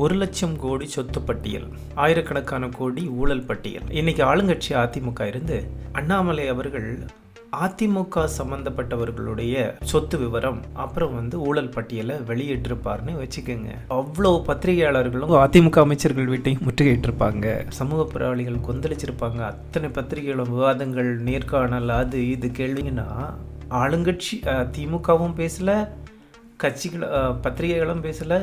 ஒரு லட்சம் கோடி சொத்து பட்டியல் ஆயிரக்கணக்கான கோடி ஊழல் பட்டியல். இன்னைக்கு ஆளுங்கட்சி அதிமுக இருந்து அண்ணாமலை அவர்கள் அதிமுக சம்பந்தப்பட்டவர்களுடைய சொத்து விவரம் அப்புறம் வந்து ஊழல் பட்டியலை வெளியிட்டிருப்பார்னு வச்சுக்கோங்க. அவ்வளோ பத்திரிகையாளர்களும் அதிமுக அமைச்சர்கள் வீட்டையும் முற்றுகையிட்டிருப்பாங்க. சமூக போராளிகள் கொந்தளிச்சிருப்பாங்க. அத்தனை பத்திரிகைகளும் விவாதங்கள் நேர்காணல் அது இது கேள்விங்கன்னா ஆளுங்கட்சி திமுகவும் பேசல கட்சிகள் பத்திரிகைகளும் பேசல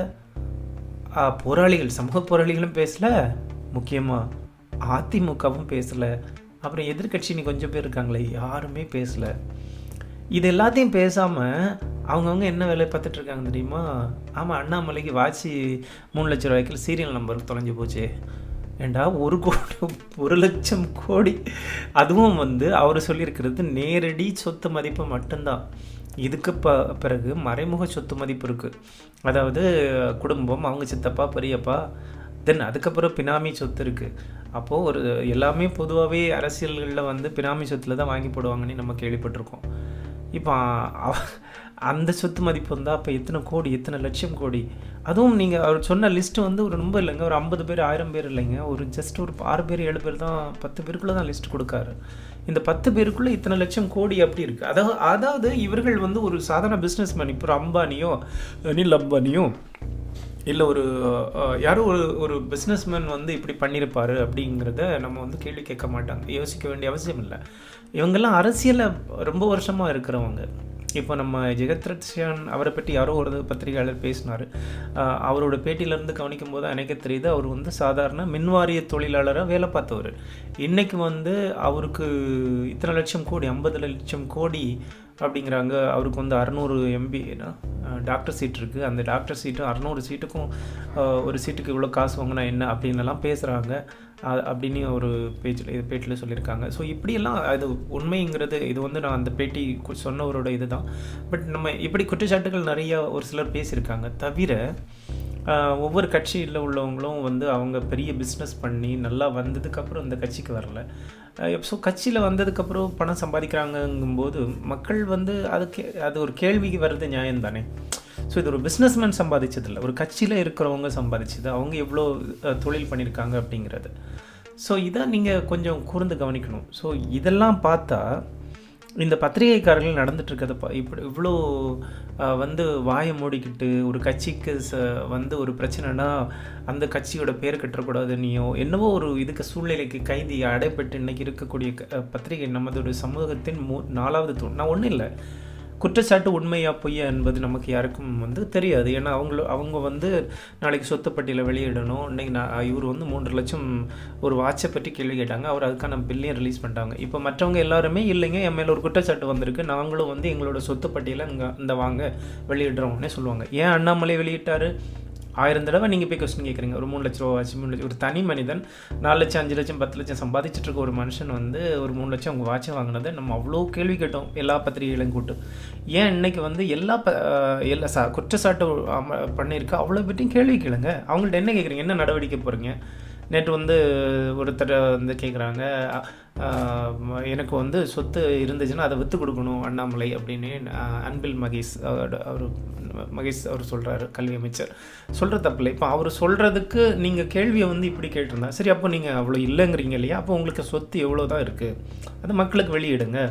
போராளிகள் சமூக போராளிகளும் பேசல முக்கியமாக அதிமுகவும் பேசலை. அப்புறம் எதிர்கட்சின்னு கொஞ்சம் பேர் இருக்காங்களே யாருமே பேசலை. இது எல்லாத்தையும் பேசாமல் அவங்கவுங்க என்ன வேலை பார்த்துட்டு இருக்காங்க தெரியுமா? ஆமாம் அண்ணாமலைக்கு வாட்சி மூணு லட்ச ரூபாய்க்கு சீரியல் நம்பர் தொலைஞ்சு போச்சு. ஏண்டா ஒரு கோடி ஒரு லட்சம் கோடி. அதுவும் வந்து அவர் சொல்லியிருக்கிறது நேரடி சொத்து மதிப்பு மட்டும்தான். இதுக்கு ப பிறகு மறைமுக சொத்து மதிப்பு இருக்குது அதாவது குடும்பம் அவங்க சித்தப்பா பெரியப்பா தென் அதுக்கப்புறம் பினாமி சொத்து இருக்குது அப்போது ஒரு எல்லாமே பொதுவாகவே அரசியல்களில் வந்து பினாமி சொத்தில் தான் வாங்கி போடுவாங்கன்னு நம்ம கேள்விப்பட்டிருக்கோம். இப்போ அந்த சொத்து மதிப்பு வந்தால் அப்போ எத்தனை கோடி எத்தனை லட்சம் கோடி? அதுவும் நீங்கள் அவர் சொன்ன லிஸ்ட்டு வந்து ஒரு ரொம்ப இல்லைங்க. ஒரு ஐம்பது பேர் ஆயிரம் பேர் இல்லைங்க. ஒரு ஜஸ்ட் ஒரு ஆறு பேர் ஏழு பேர் தான் பத்து பேருக்குள்ளே தான் லிஸ்ட் கொடுக்காரு. இந்த பத்து பேருக்குள்ளே இத்தனை லட்சம் கோடி அப்படி இருக்குது அதாவது அதாவது இவர்கள் வந்து ஒரு சாதாரண பிஸ்னஸ் மேன் இப்போ அம்பானியோ அனில் அம்பானியோ இல்லை ஒரு யாரோ ஒரு ஒரு பிஸ்னஸ்மேன் வந்து இப்படி பண்ணியிருப்பார் அப்படிங்கிறத நம்ம வந்து கேள்வி கேட்க மாட்டாங்க. யோசிக்க வேண்டிய அவசியம் இல்லை. இவங்கெல்லாம் அரசியலில் ரொம்ப வருஷமாக இருக்கிறவங்க. இப்போ நம்ம ஜெகத்ரட்சியான் அவரை பற்றி யாரோ ஒரு பத்திரிகையாளர் பேசினார். அவரோட பேட்டியிலேருந்து கவனிக்கும் போது எனக்கு தெரியுது அவர் வந்து சாதாரண மின்வாரிய தொழிலாளராக வேலை பார்த்தவர். இன்னைக்கு வந்து அவருக்கு இத்தனை லட்சம் கோடி ஐம்பது லட்சம் கோடி அப்படிங்கிறாங்க. அவருக்கு வந்து அறநூறு எம்பி டாக்டர் சீட் இருக்குது அந்த டாக்டர் சீட்டும் அறநூறு சீட்டுக்கும் ஒரு சீட்டுக்கு இவ்வளோ காசு வாங்கினா என்ன அப்படின்லாம் பேசுகிறாங்க அப்படின்னு ஒரு பேஜில் இது பேட்டியில் சொல்லியிருக்காங்க. ஸோ இப்படியெல்லாம் அது உண்மைங்கிறது இது வந்து நான் அந்த பேட்டி சொன்னவரோட இது தான் பட் நம்ம இப்படி குற்றச்சாட்டுகள் நிறையா ஒரு சிலர் பேசியிருக்காங்க. தவிர ஒவ்வொரு கட்சியில் உள்ளவங்களும் வந்து அவங்க பெரிய பிஸ்னஸ் பண்ணி நல்லா வந்ததுக்கப்புறம் இந்த கட்சிக்கு வரல. ஸோ கட்சியில் வந்ததுக்கப்புறம் பணம் சம்பாதிக்கிறாங்கங்கும்போது மக்கள் வந்து அதுக்கு அது ஒரு கேள்விக்கு வர்றது நியாயம் தானே ஸோ இது ஒரு பிஸ்னஸ்மேன் சம்பாதிச்சதில்ல. ஒரு கட்சியில் இருக்கிறவங்க சம்பாதிச்சது. அவங்க எவ்வளோ தொழில் பண்ணியிருக்காங்க அப்படிங்கிறது. ஸோ இதை நீங்கள் கொஞ்சம் கூர்ந்து கவனிக்கணும். ஸோ இதெல்லாம் பார்த்தா இந்த பத்திரிகைக்காரர்கள் நடந்துட்டு இப்படி இவ்வளோ வந்து வாயை மூடிக்கிட்டு ஒரு கட்சிக்கு ச வந்து ஒரு பிரச்சனைனா அந்த கட்சியோட பேர் கட்டக்கூடாது நீயோ என்னவோ ஒரு இதுக்கு சூழ்நிலைக்கு கைதி அடைப்பட்டு இன்னைக்கு இருக்கக்கூடிய க- பத்திரிகை நமது சமூகத்தின் மூ நாலாவது தூண். நான் ஒன்றும் இல்லை. குற்றச்சாட்டு உண்மையா பொய்யா என்பது நமக்கு யாருக்கும் வந்து தெரியாது. ஏன்னா அவங்கள அவங்க வந்து நாளைக்கு சொத்து வெளியிடணும். இன்னைக்கு நான் இவர் வந்து மூன்று லட்சம் ஒரு வாட்சை பற்றி கேள்வி கேட்டாங்க. அவர் அதுக்கான பில்லையும் ரிலீஸ் பண்ணிட்டாங்க. இப்போ மற்றவங்க எல்லாருமே இல்லைங்க என் மேலே ஒரு குற்றச்சாட்டு வந்திருக்கு. நாங்களும் வந்து எங்களோட சொத்து இங்கே இந்த வாங்க வெளியிடுறோம்னே சொல்லுவாங்க. ஏன் அண்ணாமலை வெளியிட்டார்? ஆயிரம் தடவை நீங்கள் போய் கொஸ்டின் கேட்குறீங்க ஒரு மூணு லட்ச ரூபா வாட்ச் மூணு லட்சம் ஒரு தனி மனிதன் நாலு லட்சம் அஞ்சு லட்சம் பத்து லட்சம் சம்பாதிச்சுட்டு இருக்க ஒரு மனுஷன் வந்து ஒரு மூணு லட்சம் அவங்க வாட்சை வாங்கினது நம்ம அவ்வளோ கேள்வி கேட்டோம் எல்லா பத்திரிகைகளையும் கூட்டு ஏன் இன்னைக்கு வந்து எல்லா ப எல்லா சா குற்றச்சாட்டு அம- பண்ணியிருக்க? அவ்வளோ பற்றியும் கேள்வி கேளுங்க. அவங்கள்ட்ட என்ன கேட்குறீங்க என்ன நடவடிக்கை போகிறீங்க நேற்று வந்து ஒருத்தர் வந்து கேட்குறாங்க எனக்கு வந்து சொத்து இருந்துச்சுன்னா அதை விற்று கொடுக்கணும் அண்ணாமலை அப்படின்னு அன்பில் மகேஷ் அவர் மகேஷ் அவர் சொல்கிறாரு கல்வி அமைச்சர். சொல்கிற தப்பில்லை. இப்போ அவர் சொல்கிறதுக்கு நீங்கள் கேள்வியை வந்து இப்படி கேட்டிருந்தா சரி அப்போ நீங்கள் அவ்வளோ இல்லைங்கிறீங்க இல்லையா? அப்போ உங்களுக்கு சொத்து எவ்வளோ தான் இருக்குது அது மக்களுக்கு வெளியிடுங்க.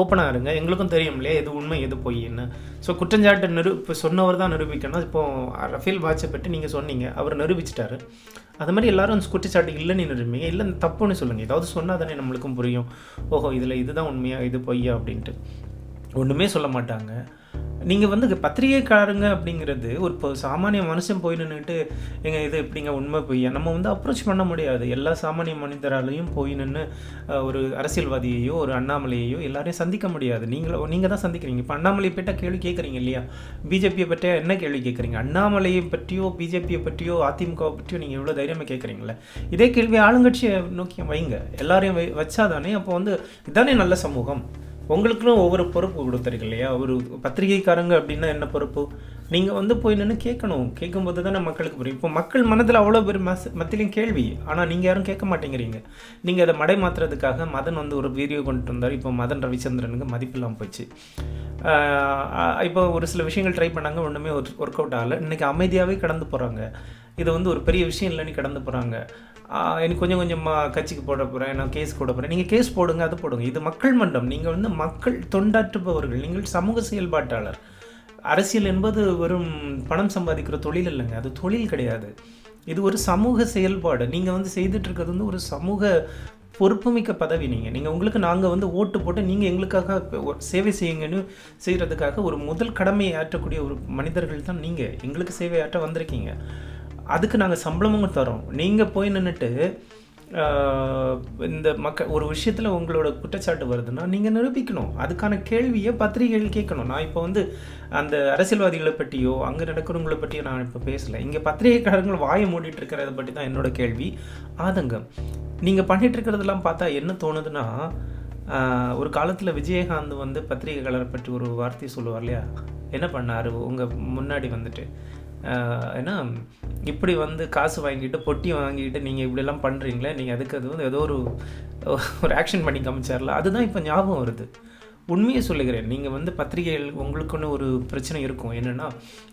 ஓப்பனாக இருங்க. எங்களுக்கும் தெரியும் இல்லையா? எது உண்மை எது பொய்ன்னு. ஸோ குற்றஞ்சாட்டு நிரூ இப்போ சொன்னவர் தான் நிரூபிக்கணும். இப்போது ரஃபேல் வாட்சை பற்றி நீங்கள் சொன்னீங்க. அவர் நிரூபிச்சிட்டாரு. அது மாதிரி எல்லாரும் குற்றச்சாட்டு இல்லைன்னு நிரூபிங்க இல்லை தப்புன்னு சொல்லுங்கள் ஏதாவது சொன்னால் தானே நம்மளுக்கும் புரியும். ஓஹோ இதில் இதுதான் உண்மையாக இது பொய்யா அப்படின்ட்டு. ஒன்றுமே சொல்ல மாட்டாங்க. நீங்கள் வந்து பத்திரிகைக்காரங்க அப்படிங்கிறது ஒரு இப்போ சாமானிய மனுஷன் போய் நின்றுட்டு எங்கள் இது எப்படிங்க உண்மை பொய்யா? நம்ம வந்து அப்ரோச் பண்ண முடியாது. எல்லா சாமானிய மனிதராலையும் போய் நின்று ஒரு அரசியல்வாதியையோ ஒரு அண்ணாமலையையோ எல்லாரையும் சந்திக்க முடியாது. நீங்களோ நீங்கள் தான் சந்திக்கிறீங்க. இப்போ அண்ணாமலையை பற்றியா கேள்வி கேட்குறீங்க இல்லையா? பிஜேபியை பற்றியா என்ன கேள்வி கேட்குறீங்க? அண்ணாமலையை பற்றியோ பிஜேபியை பற்றியோ அதிமுகவை பற்றியோ நீங்கள் எவ்வளோ தைரியமாக கேட்குறீங்களே இதே கேள்வி ஆளுங்கட்சியை நோக்கி வைங்க. எல்லாரையும் வை வச்சாதானே அப்போ வந்து இதானே நல்ல சமூகம். உங்களுக்குன்னு ஒவ்வொரு பொறுப்பு கொடுத்துருக்கு இல்லையா? ஒரு பத்திரிகைக்காரங்க அப்படின்னா என்ன பொறுப்பு? நீங்கள் வந்து போய் நின்று கேட்கணும். கேட்கும்போது தானே மக்களுக்கு புரியும். இப்போ மக்கள் மனதில் அவ்வளோ பேர் மஸ் மத்தியிலையும் கேள்வி. ஆனால் நீங்கள் யாரும் கேட்க மாட்டேங்கிறீங்க. நீங்கள் அதை மடை மாற்றுறதுக்காக மதன் வந்து ஒரு வீடியோ கொண்டு வந்தார் இப்போ மதன் ரவிச்சந்திரனுக்கு மதிப்பில்லாமல் போச்சு. இப்போ ஒரு சில விஷயங்கள் ட்ரை பண்ணாங்க. ஒன்றுமே ஒர்க் அவுட் ஆகலை. இன்றைக்கி அமைதியாகவே கடந்து போகிறாங்க இதை வந்து ஒரு பெரிய விஷயம் இல்லைன்னு கடந்து போகிறாங்க எனக்கு கொஞ்சம் கொஞ்சமாக கட்சிக்கு போட போகிறேன் நான் கேஸ் போட போகிறேன் நீங்கள் கேஸ் போடுங்க அது போடுங்க. இது மக்கள் மன்றம். நீங்கள் வந்து மக்கள் தொண்டாற்றுபவர்கள். நீங்கள் சமூக செயல்பாட்டாளர். அரசியல் என்பது வெறும் பணம் சம்பாதிக்கிற தொழில் இல்லைங்க. அது தொழில் கிடையாது. இது ஒரு சமூக செயல்பாடு. நீங்கள் வந்து செய்துட்ருக்கிறது வந்து ஒரு சமூக பொறுப்புமிக்க பதவி நீங்கள் நீங்கள் உங்களுக்கு நாங்கள் வந்து ஓட்டு போட்டு நீங்கள் எங்களுக்காக சேவை செய்யுங்கன்னு செய்கிறதுக்காக ஒரு முதல் கடமையை ஆற்றக்கூடிய ஒரு மனிதர்கள் தான் நீங்கள் எங்களுக்கு சேவை ஆற்ற வந்திருக்கீங்க. அதுக்கு நாங்கள் சம்பளமும் தரோம். நீங்கள் போய் நின்றுட்டு இந்த மக்கள் ஒரு விஷயத்தில் உங்களோட குற்றச்சாட்டு வருதுன்னா நீங்கள் நிரூபிக்கணும். அதுக்கான கேள்வியை பத்திரிகைகள் கேட்கணும். நான் இப்போ வந்து அந்த அரசியல்வாதிகளை பற்றியோ அங்கே நடக்கிறவங்களை பற்றியோ நான் இப்போ பேசலை. இங்கே பத்திரிகைக்காரங்கள் வாயை மூடிட்டு இருக்கிறத பற்றி தான் என்னோட கேள்வி. ஆதங்கம். நீங்கள் பண்ணிட்டு இருக்கிறதெல்லாம் பார்த்தா என்ன தோணுதுன்னா ஒரு காலத்தில் விஜயகாந்த் வந்து பத்திரிகையாளரை பற்றி ஒரு வார்த்தை சொல்லுவார் இல்லையா? என்ன பண்ணார்? உங்கள் முன்னாடி வந்துட்டு. ஏன்னா இப்படி வந்து காசு வாங்கிட்டு பொட்டி வாங்கிட்டு நீங்கள் இப்படியெல்லாம் பண்ணுறீங்களே நீங்கள் அதுக்கு அது வந்து ஏதோ ஒரு ஒரு ஆக்ஷன் பண்ணி காமிச்சார்ல அதுதான் இப்போ ஞாபகம் வருது. உண்மையை சொல்லுகிறேன். நீங்கள் வந்து பத்திரிகைகள் உங்களுக்குன்னு ஒரு பிரச்சனை இருக்கும். என்னென்னா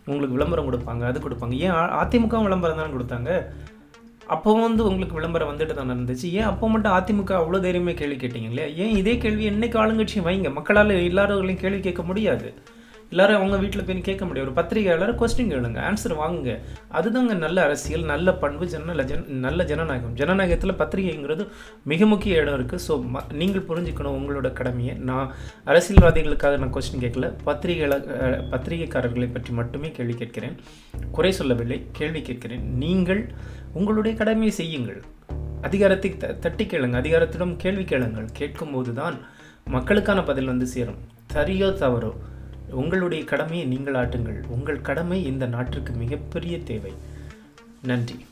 உங்களுக்கு விளம்பரம் கொடுப்பாங்க அது கொடுப்பாங்க. ஏன் அதிமுக விளம்பரம் தானே கொடுத்தாங்க? அப்போ வந்து உங்களுக்கு விளம்பரம் வந்துட்டு தான் நடந்துச்சு ஏன் அப்போ மட்டும் அதிமுக அவ்வளோ தைரியமே கேள்வி கேட்டீங்க இல்லையா? ஏன் இதே கேள்வி என்னைக்கு ஆளுங்கட்சியும் வைங்க? மக்களால் எல்லாரோங்களையும் கேள்வி கேட்க முடியாது. எல்லாரும் அவங்க வீட்டில் போய் கேட்க முடியும் ஒரு பத்திரிகையாளர் கொஸ்டின் கேளுங்க. ஆன்சர் வாங்குங்க. அதுதாங்க நல்ல அரசியல் நல்ல பண்பு ஜன ஜன நல்ல ஜனநாயகம். ஜனநாயகத்தில் பத்திரிகைங்கிறது மிக முக்கிய இடம் இருக்குது ஸோ ம நீங்கள் புரிஞ்சுக்கணும் உங்களோட கடமையை. நான் அரசியல்வாதிகளுக்காக நான் கொஸ்டின் கேட்கல. பத்திரிகைகள பத்திரிகைக்காரர்களை பற்றி மட்டுமே கேள்வி கேட்கிறேன். குறை சொல்லவில்லை. கேள்வி கேட்கிறேன். நீங்கள் உங்களுடைய கடமையை செய்யுங்கள். அதிகாரத்தை த தட்டி கேளுங்க. அதிகாரத்திடம் கேள்வி கேளுங்கள். கேட்கும்போது தான் மக்களுக்கான பதில் வந்து சேரும். சரியோ தவறோ. உங்களுடைய கடமையை நீங்கள் ஆட்டுங்கள். உங்கள் கடமை இந்த நாட்டிற்கு மிகப்பெரிய தேவை. நன்றி.